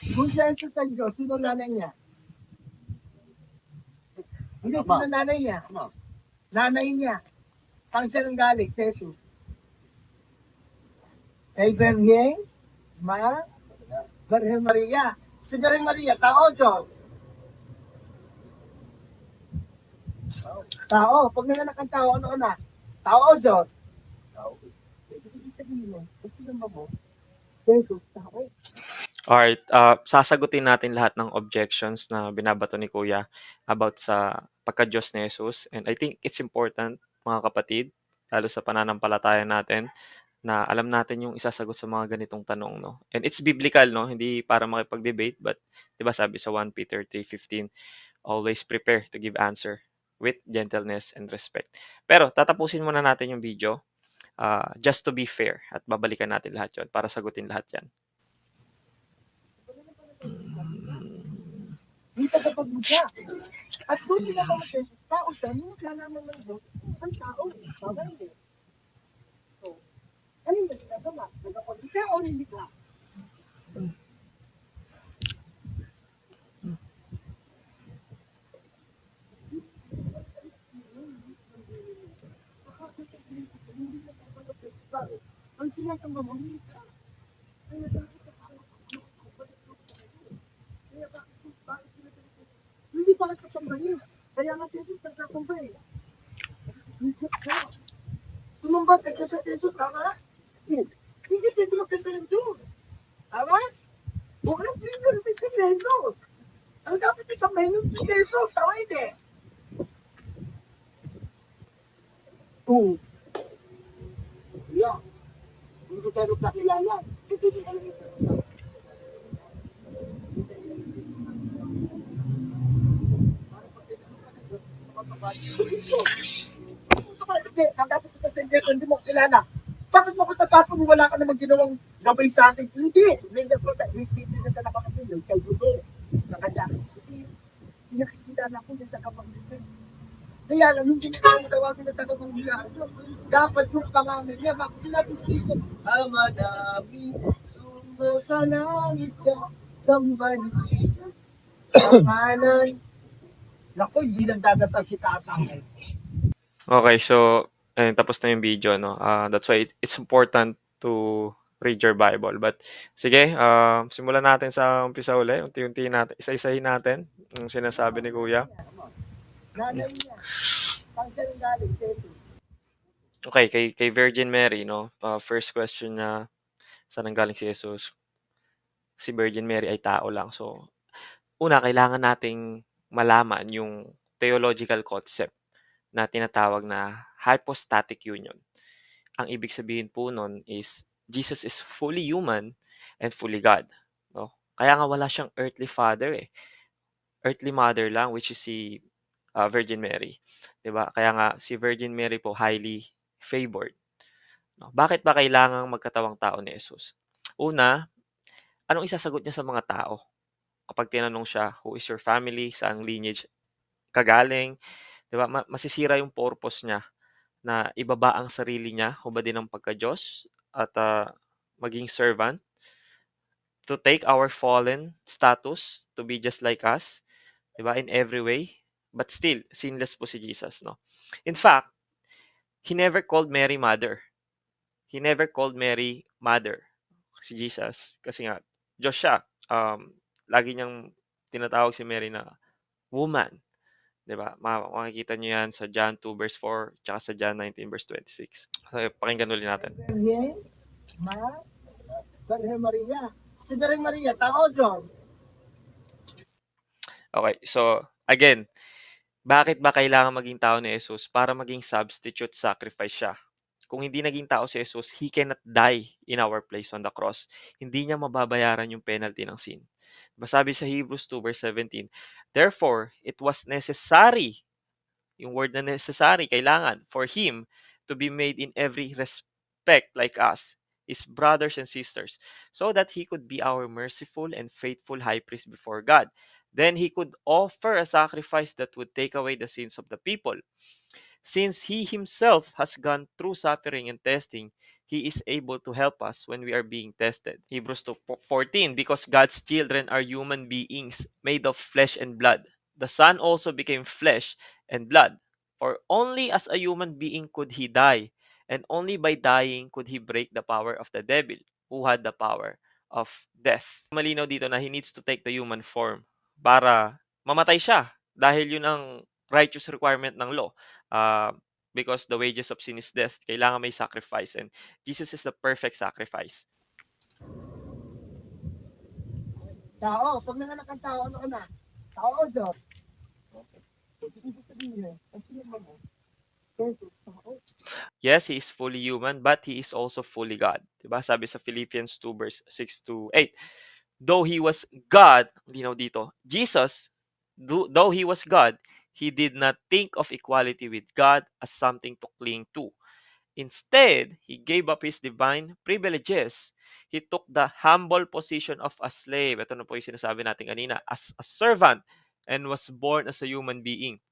Kung siya isa sa Diyos, sino nanay niya? Hindi, Ama. sino nanay niya? Ama. Nanay niya. Saan siya nang galing? Si Jesus. Kay Virgen, Ma, Virgen Maria. Si Virgen Maria, tao o Diyos? Tao. Pag nanganak ang tao, ano na? Tao Diyos? Tao. Ibig sabihin mo, ito naman mo, Jesus, tao. Alright, uh, sasagutin natin lahat ng objections na binabato ni Kuya about sa pagka-Diyos ni Jesus. And I think it's important, mga kapatid, lalo sa pananampalataya natin, na alam natin yung isasagot sa mga ganitong tanong, no? And it's biblical, no? Hindi para makipag-debate, but 'di ba sabi sa 1 Peter 3:15, always prepare to give answer with gentleness and respect. Pero tatapusin muna natin yung video uh, just to be fair at babalikan natin lahat 'yon para sagutin lahat 'yan. Yung tagapagmudya. At doon sila siya, tao siya, hindi naglalaman ng Diyos, ang tao, sabi hindi. So, alin ba sila ba? Nagpagmudya o hindi ka? Ang sinasamba mo, hindi ka. Kaya bakit ako? Kaya bakit bakit sila hindi para sa samba niya. Kaya nga si Jesus nagkasamba eh. Ka. Tumamba ka ka sa Jesus, tama? Hindi pwede ka sa Diyos. Tama? Huwag lang pwede ka sa Jesus. Ang dapat isambay nun si Jesus, tama hindi? Oo. Yeah. Hindi ko tayo kakilala. Ito si Kalimutan. Hindi, dapat ito sa hindi, hindi mo kilala. Bakit mo ko tatapon wala ka namang ginawang gabay sa akin? Hindi. Ko ta, hindi na talaga nakakapin yun. Kay Jude. Nakadya. Hindi. Pinagsisita na ako yung tagapag-listin. Kaya lang, na tayo tawagin na. Diyos, dapat yung pangalan niya. Bakit sinabi ni Cristo? Ama namin, sumasalangit ka, sambahin. Pangalan. Naku, hindi lang dadasal si tatang. Okay, so ayun, tapos na yung video, no? Ah, that's why it- it's important to read your Bible. But sige, ah, simulan natin sa umpisa uli. Unti-unti natin, isa-isahin natin yung sinasabi ni Kuya. Okay, kay, kay Virgin Mary, no? Ah, first question niya, saan ang galing si Jesus? Si Virgin Mary ay tao lang. So, una, kailangan nating malaman yung theological concept na tinatawag na hypostatic union. Ang ibig sabihin po nun is Jesus is fully human and fully God. No? Kaya nga wala siyang earthly father eh. Earthly mother lang which is si ah, Virgin Mary. 'Di ba? Kaya nga si Virgin Mary po highly favored. No? Bakit ba kailangang magkatawang tao ni Jesus? Una, anong isasagot niya sa mga tao? Kapag tinanong siya, who is your family? Saang lineage kagaling? 'Di ba? Ma- masisira yung purpose niya na ibaba ang sarili niya, hubadin ang pagka-Diyos at ah, maging servant to take our fallen status to be just like us, 'di ba? In every way. But still, sinless po si Jesus, no? In fact, he never called Mary mother. He never called Mary mother, si Jesus. Kasi nga, Diyos siya. Um, lagi niyang tinatawag si Mary na woman. 'Di ba? Ma- makikita niyo yan sa John 2 verse 4 tsaka sa John 19 verse 26. So, pakinggan ulit natin. Maria. Si Virgen Maria, tao John. Okay, so again, bakit ba kailangan maging tao ni Jesus? Para maging substitute sacrifice siya. Kung hindi naging tao si Jesus, He cannot die in our place on the cross. Hindi niya mababayaran yung penalty ng sin. Masabi sa Hebrews 2 verse 17, Therefore, it was necessary, yung word na necessary, kailangan, for Him to be made in every respect like us, His brothers and sisters, so that He could be our merciful and faithful high priest before God. Then He could offer a sacrifice that would take away the sins of the people. Since He Himself has gone through suffering and testing, He is able to help us when we are being tested. Hebrews 2:14 because God's children are human beings made of flesh and blood. The Son also became flesh and blood. For only as a human being could he die, and only by dying could he break the power of the devil, who had the power of death. Malinaw dito na he needs to take the human form para mamatay siya dahil yun ang righteous requirement ng law. Uh, because the wages of sin is death, kailangan may sacrifice and Jesus is the perfect sacrifice. Tao, pag nanganak ang tao, ano ka na? Tao, Zor. Yes, he is fully human, but he is also fully God. Diba? Sabi sa Philippians 2 verse 6 to 8. Though he was God, linaw dito, Jesus, though he was God, he did not think of equality with God as something to cling to. Instead, he gave up his divine privileges. He took the humble position of a slave. Ito na po yung sinasabi natin kanina, as a servant and was born as a human being.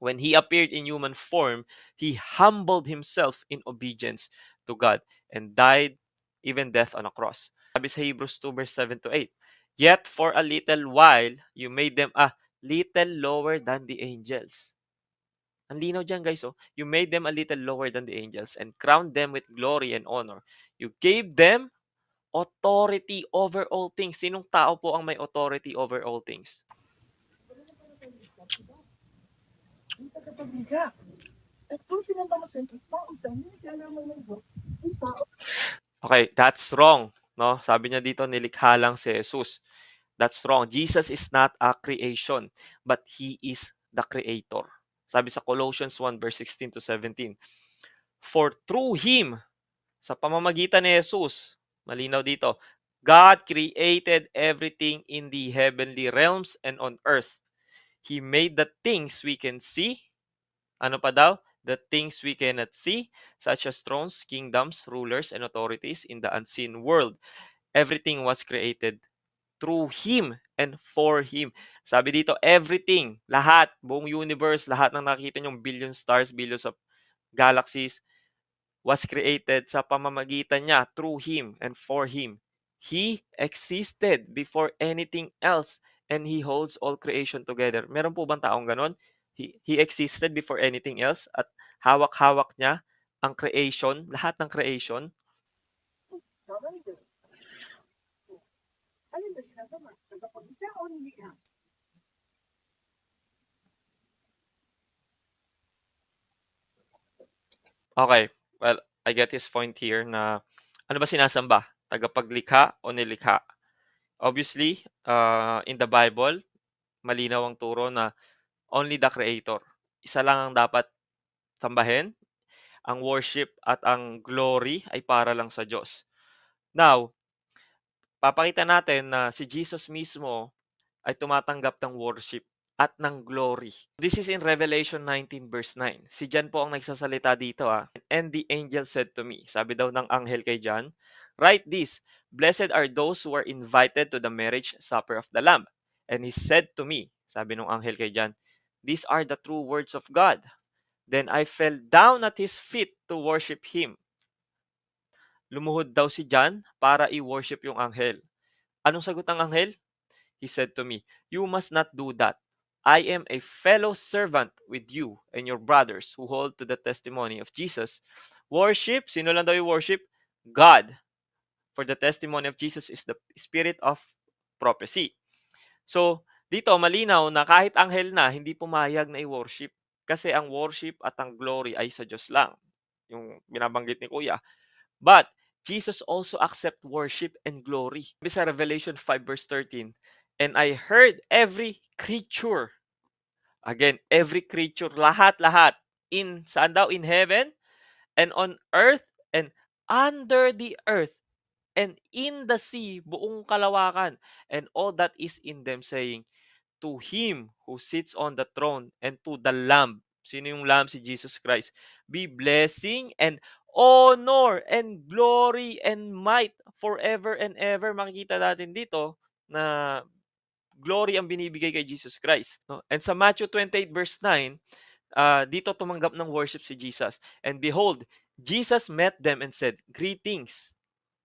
When he appeared in human form, he humbled himself in obedience to God and died even death on a cross. Sabi sa Hebrews 2 verse 7 to 8. Yet for a little while, you made them a little lower than the angels. Ang linaw dyan guys, oh. You made them a little lower than the angels and crowned them with glory and honor. You gave them authority over all things. Sinong tao po ang may authority over all things? Okay, that's wrong. No? Sabi niya dito, nilikha lang si Jesus. That's wrong. Jesus is not a creation, but He is the Creator. Sabi sa Colossians 1 verse 16 to 17. For through Him, sa pamamagitan ni Jesus, malinaw dito, God created everything in the heavenly realms and on earth. He made the things we can see. Ano pa daw? The things we cannot see, such as thrones, kingdoms, rulers, and authorities in the unseen world. Everything was created through Him and for Him. Sabi dito, everything, lahat, buong universe, lahat ng nakikita nyong billion stars, billions of galaxies, was created sa pamamagitan niya through Him and for Him. He existed before anything else and He holds all creation together. Meron po bang taong ganon? He, he existed before anything else at hawak-hawak niya ang creation, lahat ng creation. Tama hindi. Alin ba siya naman? Tagapagliga o nilikha? Okay, well, I get his point here na ano ba sinasamba? Tagapaglikha o nilikha? Obviously, uh, in the Bible, malinaw ang turo na only the Creator. Isa lang ang dapat sambahin. Ang worship at ang glory ay para lang sa Diyos. Now, papakita natin na si Jesus mismo ay tumatanggap ng worship at ng glory. This is in Revelation 19 verse 9. Si John po ang nagsasalita dito ah. And the angel said to me, sabi daw ng anghel kay John, Write this, Blessed are those who are invited to the marriage supper of the Lamb. And he said to me, sabi ng anghel kay John, These are the true words of God. Then I fell down at his feet to worship him. Lumuhod daw si John para i-worship yung anghel. Anong sagot ng anghel? He said to me, You must not do that. I am a fellow servant with you and your brothers who hold to the testimony of Jesus. Worship, sino lang daw yung worship? God. For the testimony of Jesus is the spirit of prophecy. So, dito malinaw na kahit anghel na, hindi pumayag na i-worship. Kasi ang worship at ang glory ay sa Diyos lang. Yung binabanggit ni Kuya. But, Jesus also accept worship and glory. Sabi sa Revelation 5 verse 13, And I heard every creature, again, every creature, lahat-lahat, in, saan daw? In heaven, and on earth, and under the earth, and in the sea, buong kalawakan, and all that is in them, saying, To Him who sits on the throne, and to the Lamb, sino yung Lamb? Si Jesus Christ, be blessing and honor and glory and might forever and ever. Makikita natin dito na glory ang binibigay kay Jesus Christ. No? And sa Matthew 28 verse 9, uh, dito tumanggap ng worship si Jesus. And behold, Jesus met them and said, Greetings.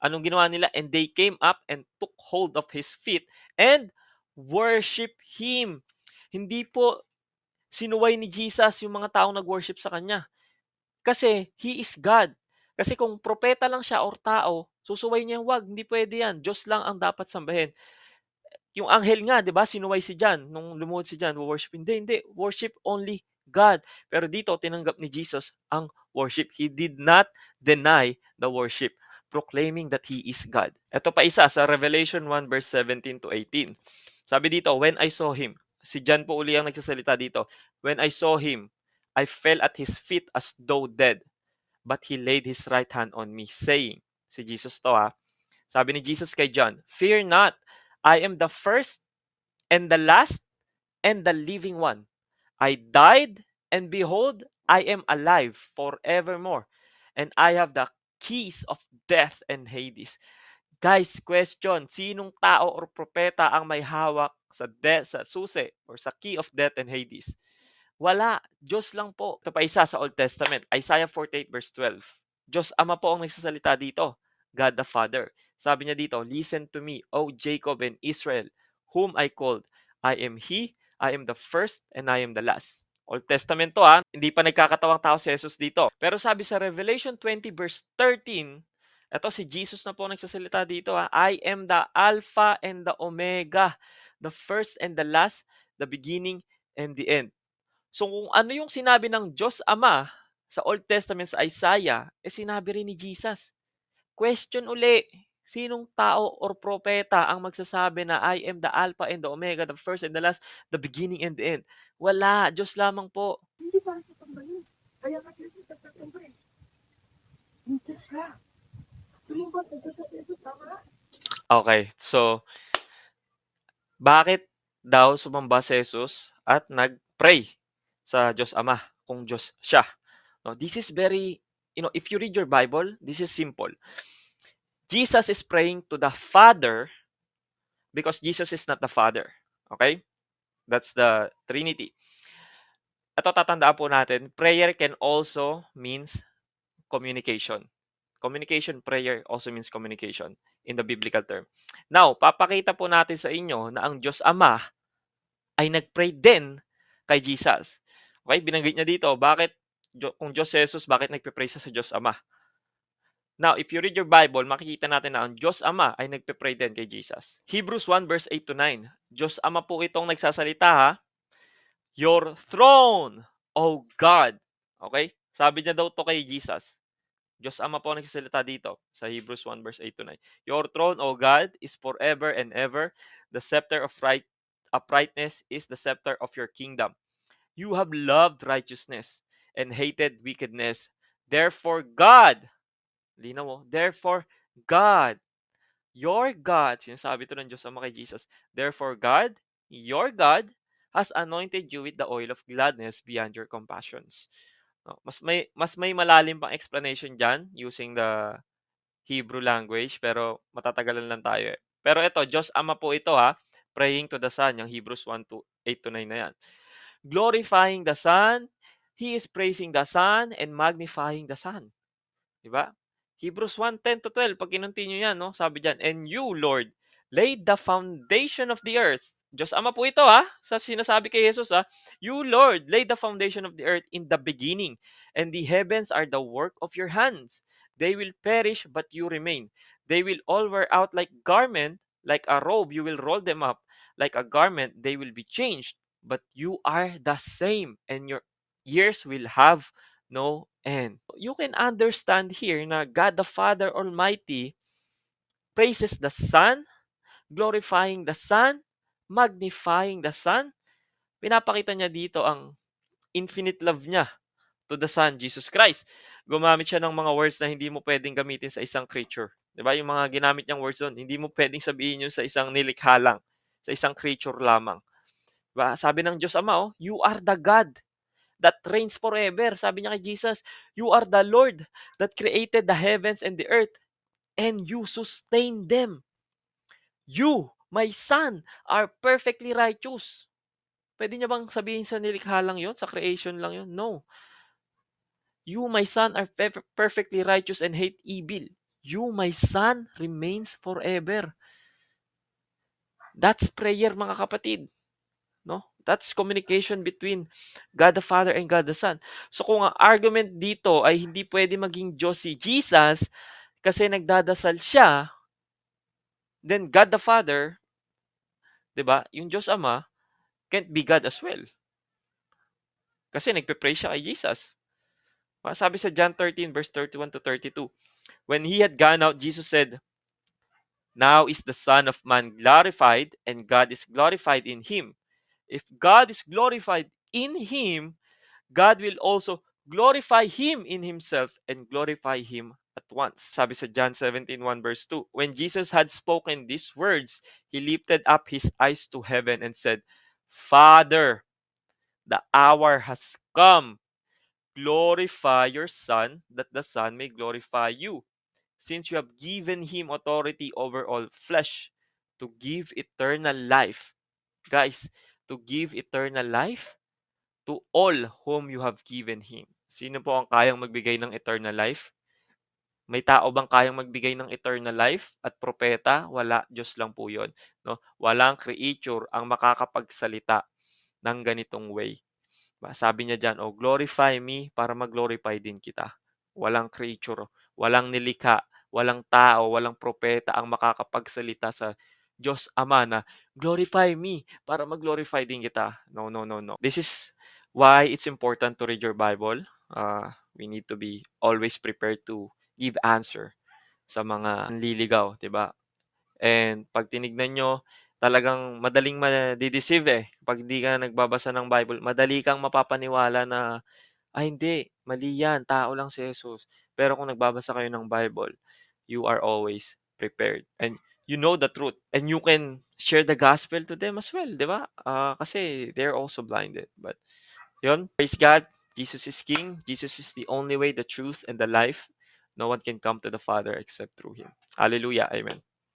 Anong ginawa nila? And they came up and took hold of his feet and worship him. Hindi po sinuway ni Jesus yung mga taong nag-worship sa kanya. Kasi he is God. Kasi kung propeta lang siya or tao, susuway niya, wag, hindi pwede yan. Diyos lang ang dapat sambahin. Yung anghel nga, di ba, sinuway si John. Nung lumuhod si John, worship. Hindi, hindi. Worship only God. Pero dito, tinanggap ni Jesus ang worship. He did not deny the worship proclaiming that He is God. Ito pa isa sa Revelation 1 verse 17 to 18. Sabi dito, when I saw Him, si John po uli ang nagsasalita dito, when I saw Him, I fell at His feet as though dead. But He laid His right hand on me, saying, si Jesus to ha, sabi ni Jesus kay John, Fear not, I am the first and the last and the living one. I died, and behold, I am alive forevermore, and I have the keys of death and Hades. Guys, question, sinong tao or propeta ang may hawak sa death, sa susi or sa key of death and Hades? Wala, Diyos lang po. Ito pa isa sa Old Testament, Isaiah 48 verse 12. Diyos Ama po ang nagsasalita dito, God the Father. Sabi niya dito, Listen to me, O Jacob and Israel, whom I called. I am He, I am the first, and I am the last. Old Testament to ha, hindi pa nagkakatawang tao si Jesus dito. Pero sabi sa Revelation 20 verse 13, ito si Jesus na po nagsasalita dito ha, I am the Alpha and the Omega, the first and the last, the beginning and the end. So kung ano yung sinabi ng Diyos Ama sa Old Testament sa Isaiah, eh sinabi rin ni Jesus. Question uli, sinong tao or propeta ang magsasabi na I am the Alpha and the Omega, the first and the last, the beginning and the end? Wala, Diyos lamang po. Hindi ba sa tambahin? Kaya kasi ito sa tambay. Hindi siya. Tumubot ito sa ito, tama? Okay, so bakit daw sumamba si Jesus at nag-pray sa Diyos Ama kung Diyos siya? No, this is very, you know, if you read your Bible, this is simple. Jesus is praying to the Father because Jesus is not the Father. Okay? That's the Trinity. Ito tatandaan po natin, prayer can also means communication. Communication, prayer also means communication in the biblical term. Now, papakita po natin sa inyo na ang Diyos Ama ay nag-pray din kay Jesus. Okay, binanggit niya dito, bakit kung Diyos Jesus, bakit nagpe-pray siya sa Diyos Ama? Now, if you read your Bible, makikita natin na ang Diyos Ama ay nagpe-pray din kay Jesus. Hebrews 1 verse 8 to 9. Diyos Ama po itong nagsasalita ha. Your throne, O God. Okay? Sabi niya daw to kay Jesus. Diyos Ama po nagsasalita dito sa Hebrews 1 verse 8 to 9. Your throne, O God, is forever and ever. The scepter of right uprightness is the scepter of your kingdom. You have loved righteousness and hated wickedness. Therefore, God, linaw mo, therefore, God, your God, sinasabi to ng Diyos Ama kay Jesus, therefore, God, your God, has anointed you with the oil of gladness beyond your compassions. No, mas may mas may malalim pang explanation diyan using the Hebrew language pero matatagalan lang tayo eh. Pero ito, Diyos Ama po ito ha, praying to the Son, yung Hebrews 1 to 8 to 9 na yan. Glorifying the Son, He is praising the Son and magnifying the Son. Diba? Hebrews 1, 10 to 12, pag kinontinue yan, no? sabi dyan, And you, Lord, laid the foundation of the earth. Diyos Ama po ito, ha? Sa sinasabi kay Jesus, ha? You, Lord, laid the foundation of the earth in the beginning, and the heavens are the work of your hands. They will perish, but you remain. They will all wear out like garment, like a robe, you will roll them up. Like a garment, they will be changed. But you are the same, and your years will have no end. You can understand here na God the Father Almighty praises the Son, glorifying the Son, magnifying the Son. Pinapakita niya dito ang infinite love niya to the Son, Jesus Christ. Gumamit siya ng mga words na hindi mo pwedeng gamitin sa isang creature. 'Di ba? Yung mga ginamit niyang words doon, hindi mo pwedeng sabihin yun sa isang nilikha lang, sa isang creature lamang. 'Di ba? Sabi ng Diyos Ama, oh, you are the God that reigns forever. Sabi niya kay Jesus, you are the Lord that created the heavens and the earth and you sustain them. You, my son, are perfectly righteous. Pwede niya bang sabihin sa nilikha lang yun? Sa creation lang yun? No. You, my son, are per- perfectly righteous and hate evil. You, my son, remains forever. That's prayer, mga kapatid. That's communication between God the Father and God the Son. So kung ang argument dito ay hindi pwede maging Diyos si Jesus kasi nagdadasal siya, then God the Father, 'di ba? Yung Diyos Ama can't be God as well. Kasi nagpe-pray siya kay Jesus. Sabi sa John 13 verse 31 to 32, When he had gone out, Jesus said, Now is the Son of Man glorified, and God is glorified in him. If God is glorified in him, God will also glorify him in himself and glorify him at once. Sabi sa John 17, 1 verse 2, When Jesus had spoken these words, he lifted up his eyes to heaven and said, Father, the hour has come. Glorify your Son, that the Son may glorify you, since you have given him authority over all flesh to give eternal life. Guys, to give eternal life to all whom you have given him. Sino po ang kayang magbigay ng eternal life? May tao bang kayang magbigay ng eternal life at propeta? Wala, Diyos lang po 'yon, no? Walang creature ang makakapagsalita ng ganitong way. Sabi niya diyan, "Oh, glorify me para mag-glorify din kita." Walang creature, walang nilikha, walang tao, walang propeta ang makakapagsalita sa Diyos Ama na glorify me para mag-glorify din kita. No, no, no, no. This is why it's important to read your Bible. Uh, we need to be always prepared to give answer sa mga nliligaw, 'di ba? And pag tinignan nyo, talagang madaling ma-deceive eh. Pag hindi ka nagbabasa ng Bible, madali kang mapapaniwala na, ay hindi, mali yan, tao lang si Jesus. Pero kung nagbabasa kayo ng Bible, you are always prepared. And you know the truth. And you can share the gospel to them as well, di ba? Ah, kasi they're also blinded. But, yun, praise God. Jesus is King. Jesus is the only way, the truth, and the life. No one can come to the Father except through Him. Hallelujah. Amen.